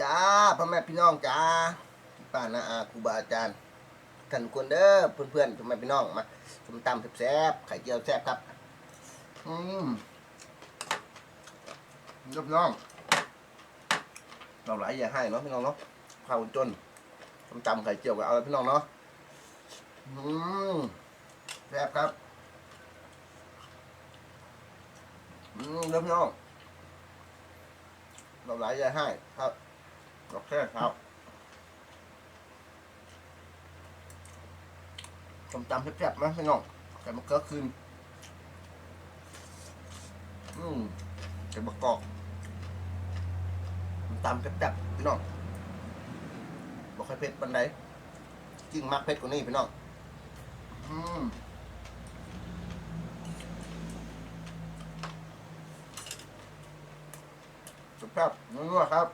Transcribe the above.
จ้าพ่อแม่พี่น้องจ้าป้านาอาครูบาอาจารย์ท่านควรเด้อเพื่อนๆพ่อแม่พี่น้องมาสมตำแซ่บไข่เจียวแซ่บครับอืมยกน้องเราหลายอย่าให้เนาะพี่น้องเนาะข้าวจนสมตำไข่เจียวกับเอาเลยพี่น้องเนาะอืมแซ่บครับอืมเด้อพี่น้องเราหลายอย่าให้ครับ โอเคครับส้มตำแซ่บๆนะพี่น้องใส่มะเขือคืนอืมใส่มะกอกส้มตำแซ่บๆพี่น้องบอกให้เผ็ดปันใดจริงมากเผ็ดกว่านี้พี่น้องอืมแซ่บนัวครับ